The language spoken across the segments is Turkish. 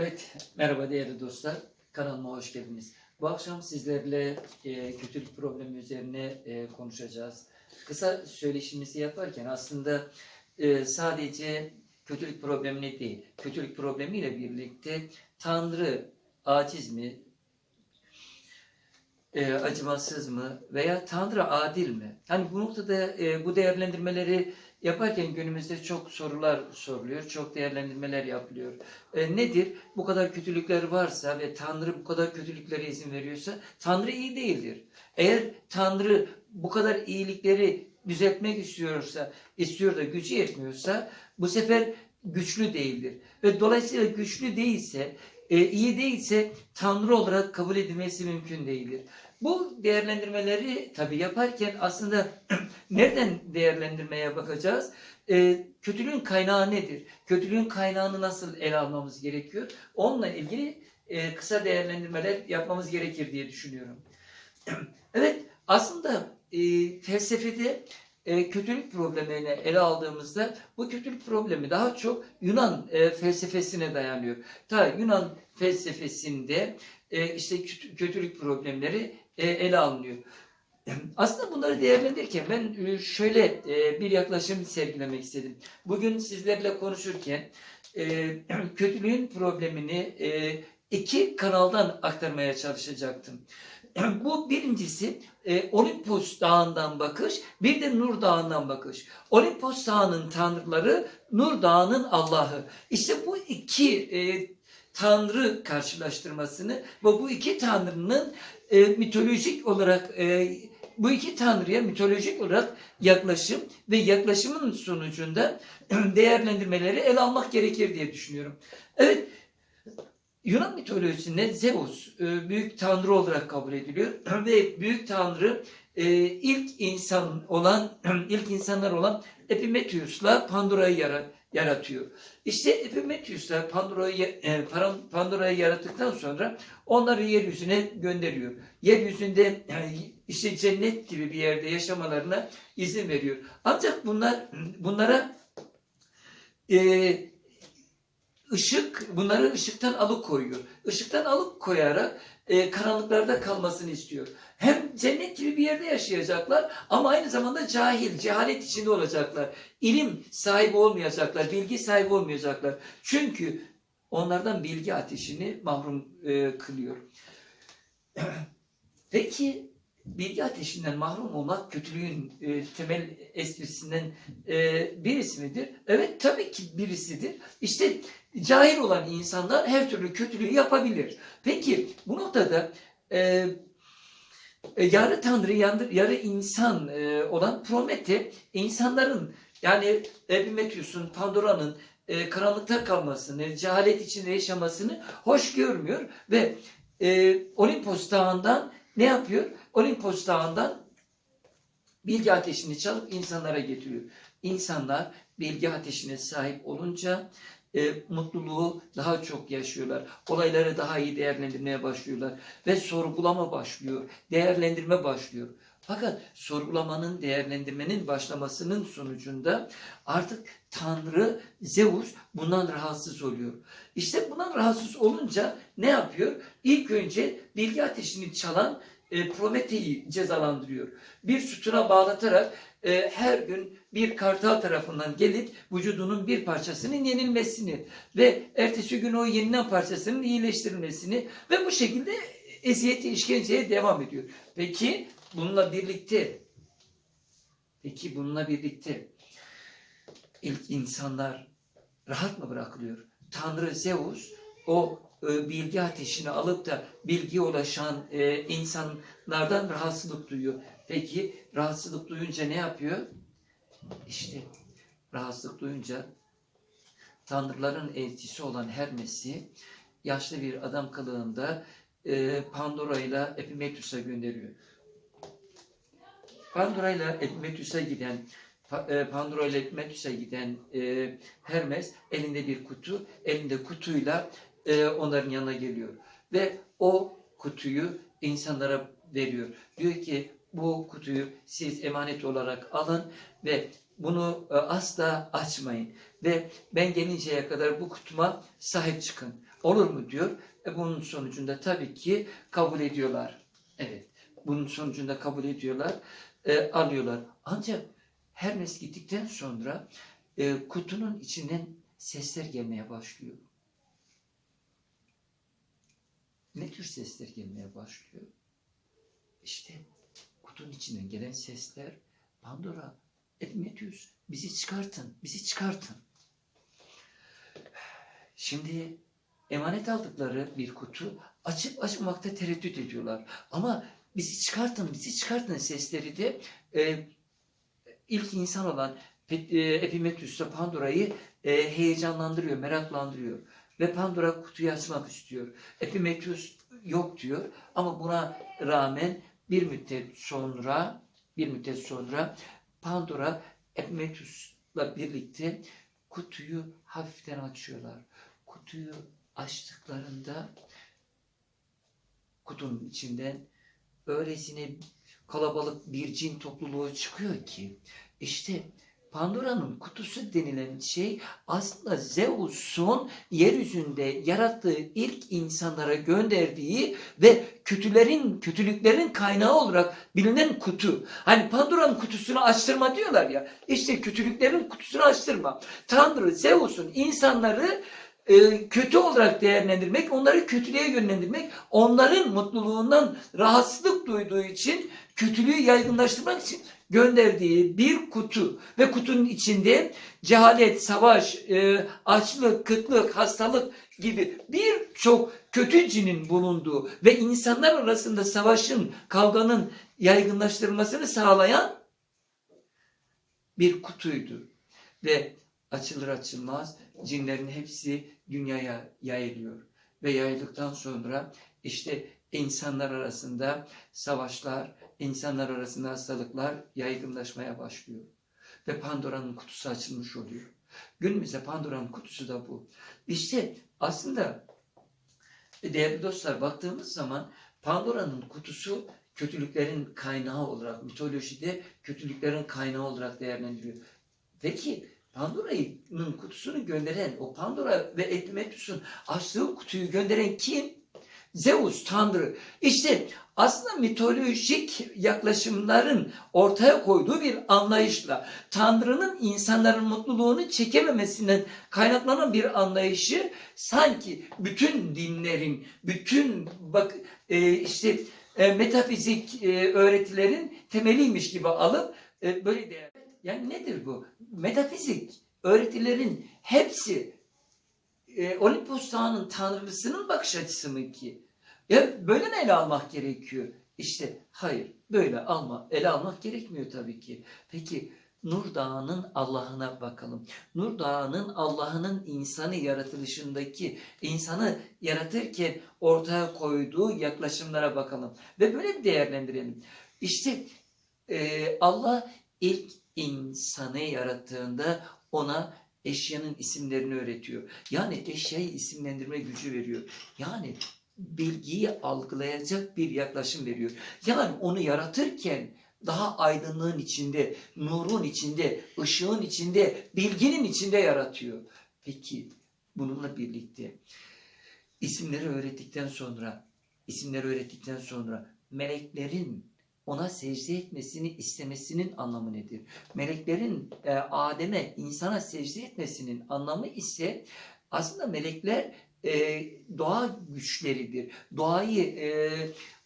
Evet, merhaba değerli dostlar. Kanalıma hoş geldiniz. Bu akşam sizlerle e, kötülük problemi üzerine e, konuşacağız. Kısa söyleşimizi yaparken aslında e, sadece kötülük problemini değil, kötülük problemiyle birlikte Tanrı aciz mi, e, acımasız mı veya Tanrı adil mi? Hani bu noktada e, bu değerlendirmeleri yaparken günümüzde çok sorular soruluyor, çok değerlendirmeler yapılıyor. E, nedir? Bu kadar kötülükler varsa ve Tanrı bu kadar kötülüklere izin veriyorsa Tanrı iyi değildir. Eğer Tanrı bu kadar iyilikleri düzeltmek istiyorsa, istiyor da gücü yetmiyorsa bu sefer güçlü değildir. Ve dolayısıyla güçlü değilse, e, iyi değilse Tanrı olarak kabul edilmesi mümkün değildir. Bu değerlendirmeleri tabii yaparken aslında nereden değerlendirmeye bakacağız? E, kötülüğün kaynağı nedir? Kötülüğün kaynağını nasıl ele almamız gerekiyor? Onunla ilgili e, kısa değerlendirmeler yapmamız gerekir diye düşünüyorum. evet, aslında e, felsefede e, kötülük problemini ele aldığımızda bu kötülük problemi daha çok Yunan e, felsefesine dayanıyor. Ta Yunan felsefesinde e, işte kötü- kötülük problemleri e, ele alınıyor. Aslında bunları değerlendirirken ben e, şöyle e, bir yaklaşım sergilemek istedim. Bugün sizlerle konuşurken e, kötülüğün problemini iki kanaldan aktarmaya çalışacaktım. Bu birincisi Olimpos Dağı'ndan bakış, bir de Nur Dağı'ndan bakış. Olimpos Dağı'nın tanrıları, Nur Dağı'nın Allah'ı. İşte bu iki tanrı karşılaştırmasını ve bu iki tanrının e, mitolojik olarak e, bu iki tanrıya mitolojik olarak yaklaşım ve yaklaşımın sonucunda değerlendirmeleri ele almak gerekir diye düşünüyorum. Evet, Yunan mitolojisinde Zeus e, büyük tanrı olarak kabul ediliyor ve büyük tanrı e, ilk insan olan ilk insanlar olan Epimetheus'la Pandora'yı yara- yaratıyor. İşte Epimetheus'la Pandora'yı e, Pan- Pandora'yı yarattıktan sonra onları yeryüzüne gönderiyor. Yeryüzünde e, işte cennet gibi bir yerde yaşamalarına izin veriyor. Ancak bunlar bunlara e, ışık bunları ışıktan alıkoyuyor. Işıktan alıkoyarak e, karanlıklarda kalmasını istiyor. Hem cennet gibi bir yerde yaşayacaklar ama aynı zamanda cahil, cehalet içinde olacaklar. İlim sahibi olmayacaklar, bilgi sahibi olmayacaklar. Çünkü onlardan bilgi ateşini mahrum e, kılıyor. Peki bilgi ateşinden mahrum olmak kötülüğün e, temel esprisinden e, birisi midir? Evet tabii ki birisidir. İşte cahil olan insanlar her türlü kötülüğü yapabilir. Peki bu noktada e, e, yarı tanrı yarı, yarı insan e, olan Promete insanların yani Epimetheus'un, Pandora'nın e, karanlıkta kalmasını, cehalet içinde yaşamasını hoş görmüyor ve e, Olimpos Dağı'ndan ne yapıyor? Olimpos Dağı'ndan bilgi ateşini çalıp insanlara getiriyor. İnsanlar bilgi ateşine sahip olunca e, mutluluğu daha çok yaşıyorlar. Olayları daha iyi değerlendirmeye başlıyorlar. Ve sorgulama başlıyor. Değerlendirme başlıyor. Fakat sorgulamanın, değerlendirmenin başlamasının sonucunda artık Tanrı Zeus bundan rahatsız oluyor. İşte bundan rahatsız olunca ne yapıyor? İlk önce bilgi ateşini çalan e, Promete'yi cezalandırıyor. Bir sütuna bağlatarak e, her gün bir kartal tarafından gelip vücudunun bir parçasının yenilmesini ve ertesi gün o yenilen parçasının iyileştirilmesini ve bu şekilde eziyeti işkenceye devam ediyor. Peki bununla birlikte peki bununla birlikte ilk insanlar rahat mı bırakılıyor? Tanrı Zeus o e, bilgi ateşini alıp da bilgiye ulaşan e, insanlardan rahatsızlık duyuyor. Peki rahatsızlık duyunca ne yapıyor? İşte rahatsızlık duyunca tanrıların elçisi olan Hermes'i yaşlı bir adam kılığında e, Pandora ile Epimetheus'a gönderiyor. Pandora ile Epimetheus'a giden Pa- Pandora ile Epimetheus'a giden Hermes elinde bir kutu, elinde kutuyla e, onların yanına geliyor. Ve o kutuyu insanlara veriyor. Diyor ki bu kutuyu siz emanet olarak alın ve bunu e, asla açmayın. Ve ben gelinceye kadar bu kutuma sahip çıkın. Olur mu diyor. E, bunun sonucunda tabii ki kabul ediyorlar. Evet. Bunun sonucunda kabul ediyorlar. e, alıyorlar. Ancak Hermes gittikten sonra e, kutunun içinden sesler gelmeye başlıyor. Ne tür sesler gelmeye başlıyor? İşte kutunun içinden gelen sesler Pandora, Epimetheus bizi çıkartın, bizi çıkartın. Şimdi emanet aldıkları bir kutu açıp açmamakta tereddüt ediyorlar. Ama bizi çıkartın, bizi çıkartın sesleri de e, ilk insan olan e, Epimetheus'la Pandora'yı e, heyecanlandırıyor, meraklandırıyor. Ve Pandora kutuyu açmak istiyor. Epimetheus yok diyor ama buna rağmen bir müddet sonra bir müddet sonra Pandora Epimetheus'la birlikte kutuyu hafiften açıyorlar. Kutuyu açtıklarında kutunun içinden öylesine kalabalık bir cin topluluğu çıkıyor ki işte Pandora'nın kutusu denilen şey aslında Zeus'un yeryüzünde yarattığı ilk insanlara gönderdiği ve kötülerin, kötülüklerin kaynağı olarak bilinen kutu. Hani Pandora'nın kutusunu açtırma diyorlar ya. İşte kötülüklerin kutusunu açtırma. Tanrı Zeus'un insanları e, kötü olarak değerlendirmek, onları kötülüğe yönlendirmek, onların mutluluğundan rahatsızlık duyduğu için kötülüğü yaygınlaştırmak için gönderdiği bir kutu ve kutunun içinde cehalet, savaş, e, açlık, kıtlık, hastalık gibi birçok kötü cinin bulunduğu ve insanlar arasında savaşın, kavganın yaygınlaştırılmasını sağlayan bir kutuydu. Ve açılır açılmaz cinlerin hepsi dünyaya yayılıyor. Ve yayıldıktan sonra işte insanlar arasında savaşlar, insanlar arasında hastalıklar yaygınlaşmaya başlıyor. Ve Pandora'nın kutusu açılmış oluyor. Günümüzde Pandora'nın kutusu da bu. İşte aslında değerli dostlar baktığımız zaman Pandora'nın kutusu kötülüklerin kaynağı olarak, mitolojide kötülüklerin kaynağı olarak değerlendiriyor. Peki Pandora'nın kutusunu gönderen, o Pandora ve Epimetheus'un açtığı kutuyu gönderen kim? Zeus, Tanrı. İşte aslında mitolojik yaklaşımların ortaya koyduğu bir anlayışla Tanrı'nın insanların mutluluğunu çekememesinden kaynaklanan bir anlayışı sanki bütün dinlerin, bütün bak e, işte e, metafizik e, öğretilerin temeliymiş gibi alıp e, böyle değer. Yani nedir bu? Metafizik öğretilerin hepsi e, Olimpos Dağı'nın tanrısının bakış açısı mı ki? Ya böyle mi ele almak gerekiyor? İşte hayır böyle alma, ele almak gerekmiyor tabii ki. Peki Nur Dağı'nın Allah'ına bakalım. Nur Dağı'nın Allah'ının insanı yaratılışındaki, insanı yaratırken ortaya koyduğu yaklaşımlara bakalım. Ve böyle bir değerlendirelim. İşte e, Allah ilk insanı yarattığında ona eşyanın isimlerini öğretiyor. Yani eşyayı isimlendirme gücü veriyor. Yani bilgiyi algılayacak bir yaklaşım veriyor. Yani onu yaratırken daha aydınlığın içinde, nurun içinde, ışığın içinde, bilginin içinde yaratıyor. Peki bununla birlikte isimleri öğrettikten sonra, isimleri öğrettikten sonra meleklerin ona secde etmesini istemesinin anlamı nedir? Meleklerin e, Adem'e, insana secde etmesinin anlamı ise aslında melekler e, doğa güçleridir. Doğayı e,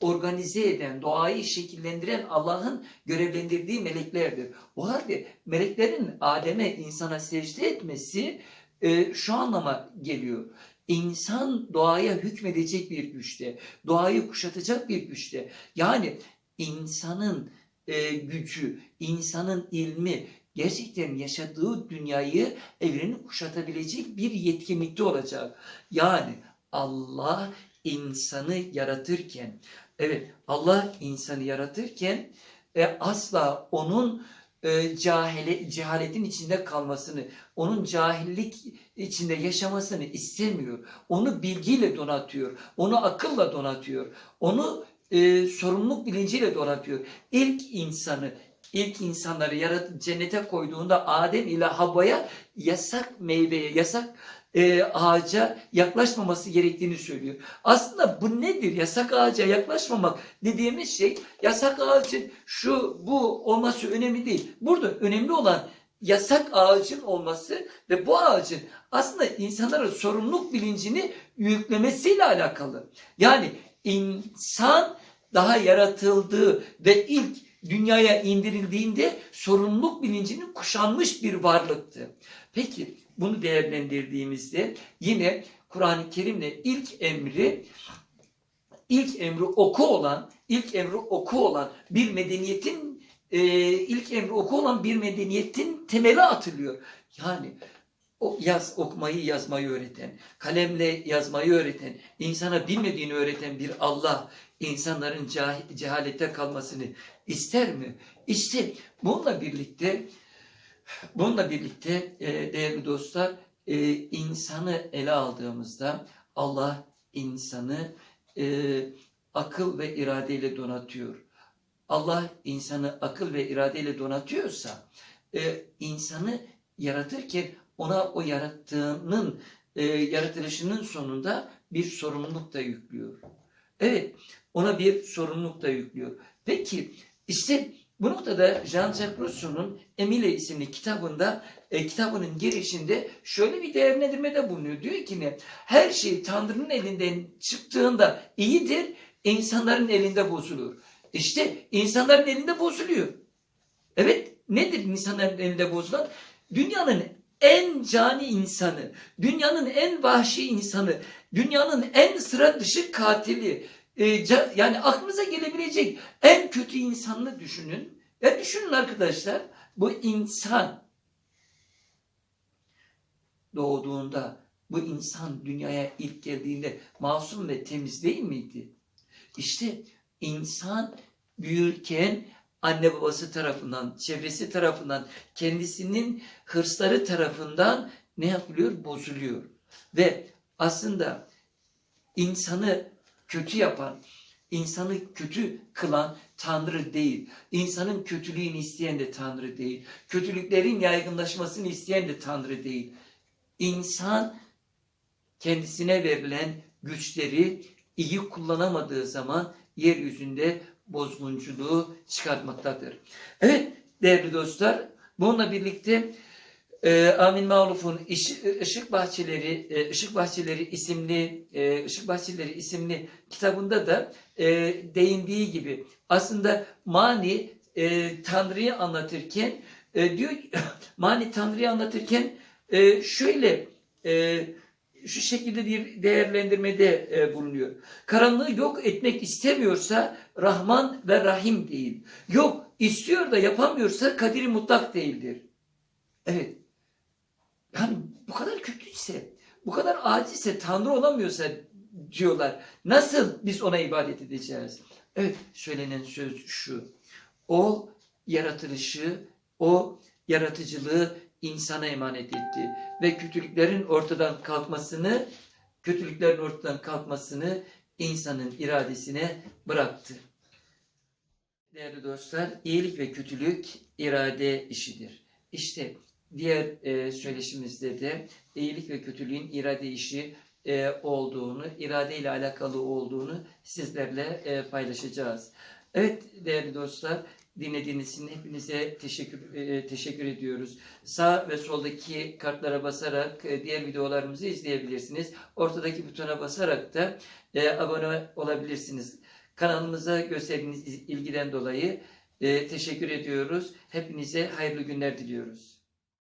organize eden, doğayı şekillendiren Allah'ın görevlendirdiği meleklerdir. O halde meleklerin Adem'e, insana secde etmesi e, şu anlama geliyor. İnsan doğaya hükmedecek bir güçte, doğayı kuşatacak bir güçte. Yani insanın e, gücü, insanın ilmi gerçekten yaşadığı dünyayı, evreni kuşatabilecek bir yetkinlikte olacak. Yani Allah insanı yaratırken, evet Allah insanı yaratırken e, asla onun e, cahile, cehaletin içinde kalmasını, onun cahillik içinde yaşamasını istemiyor. Onu bilgiyle donatıyor, onu akılla donatıyor, onu e, sorumluluk bilinciyle donatıyor. İlk insanı ilk insanları yaratıp cennete koyduğunda Adem ile Havva'ya yasak meyveye, yasak e, ağaca yaklaşmaması gerektiğini söylüyor. Aslında bu nedir? Yasak ağaca yaklaşmamak dediğimiz şey yasak ağacın şu bu olması önemli değil. Burada önemli olan yasak ağacın olması ve bu ağacın aslında insanlara sorumluluk bilincini yüklemesiyle alakalı. Yani insan daha yaratıldığı ve ilk dünyaya indirildiğinde sorumluluk bilincinin kuşanmış bir varlıktı. Peki bunu değerlendirdiğimizde yine Kur'an-ı Kerim'le ilk emri ilk emri oku olan, ilk emri oku olan bir medeniyetin e, ilk emri oku olan bir medeniyetin temeli atılıyor. Yani o yaz okumayı yazmayı öğreten, kalemle yazmayı öğreten, insana bilmediğini öğreten bir Allah insanların cah- cehalette kalmasını ister mi? İşte bununla birlikte bununla birlikte e, değerli dostlar e, insanı ele aldığımızda Allah insanı e, akıl ve iradeyle donatıyor. Allah insanı akıl ve iradeyle donatıyorsa e, insanı yaratırken ona o yarattığının e, yaratılışının sonunda bir sorumluluk da yüklüyor. Evet, ona bir sorumluluk da yüklüyor. Peki, işte bu noktada Jean-Jacques Rousseau'nun Emile isimli kitabında, e, kitabının girişinde şöyle bir değerlendirmede bulunuyor. Diyor ki ne? Her şey Tanrı'nın elinden çıktığında iyidir, insanların elinde bozulur. İşte insanların elinde bozuluyor. Evet, nedir insanların elinde bozulan? Dünyanın en cani insanı, dünyanın en vahşi insanı, dünyanın en sıra dışı katili, e, yani aklınıza gelebilecek en kötü insanını düşünün. Ya düşünün arkadaşlar, bu insan doğduğunda, bu insan dünyaya ilk geldiğinde masum ve temiz değil miydi? İşte insan büyürken anne babası tarafından, çevresi tarafından, kendisinin hırsları tarafından ne yapılıyor? Bozuluyor. Ve aslında insanı kötü yapan, insanı kötü kılan Tanrı değil. İnsanın kötülüğünü isteyen de Tanrı değil. Kötülüklerin yaygınlaşmasını isteyen de Tanrı değil. İnsan kendisine verilen güçleri iyi kullanamadığı zaman yeryüzünde bozgunculuğu çıkartmaktadır. Evet değerli dostlar bununla birlikte e, Amin Mağluf'un İş- Işık Bahçeleri e, Işık Bahçeleri isimli e, Işık Bahçeleri isimli kitabında da e, değindiği gibi aslında mani e, Tanrı'yı anlatırken e, diyor mani Tanrı'yı anlatırken e, şöyle e, şu şekilde bir değerlendirmede e, bulunuyor. Karanlığı yok etmek istemiyorsa Rahman ve Rahim değil. Yok istiyor da yapamıyorsa kadiri mutlak değildir. Evet. Yani bu kadar kötüyse, bu kadar acizse, Tanrı olamıyorsa diyorlar. Nasıl biz ona ibadet edeceğiz? Evet, söylenen söz şu. O yaratılışı, o yaratıcılığı insana emanet etti ve kötülüklerin ortadan kalkmasını, kötülüklerin ortadan kalkmasını insanın iradesine bıraktı. Değerli dostlar, iyilik ve kötülük irade işidir. İşte diğer e, söyleşimizde de iyilik ve kötülüğün irade işi e, olduğunu, irade ile alakalı olduğunu sizlerle e, paylaşacağız. Evet değerli dostlar, dinlediğiniz için hepinize teşekkür e, teşekkür ediyoruz. Sağ ve soldaki kartlara basarak e, diğer videolarımızı izleyebilirsiniz. Ortadaki butona basarak da e, abone olabilirsiniz. Kanalımıza gösterdiğiniz ilgiden dolayı e, teşekkür ediyoruz. Hepinize hayırlı günler diliyoruz.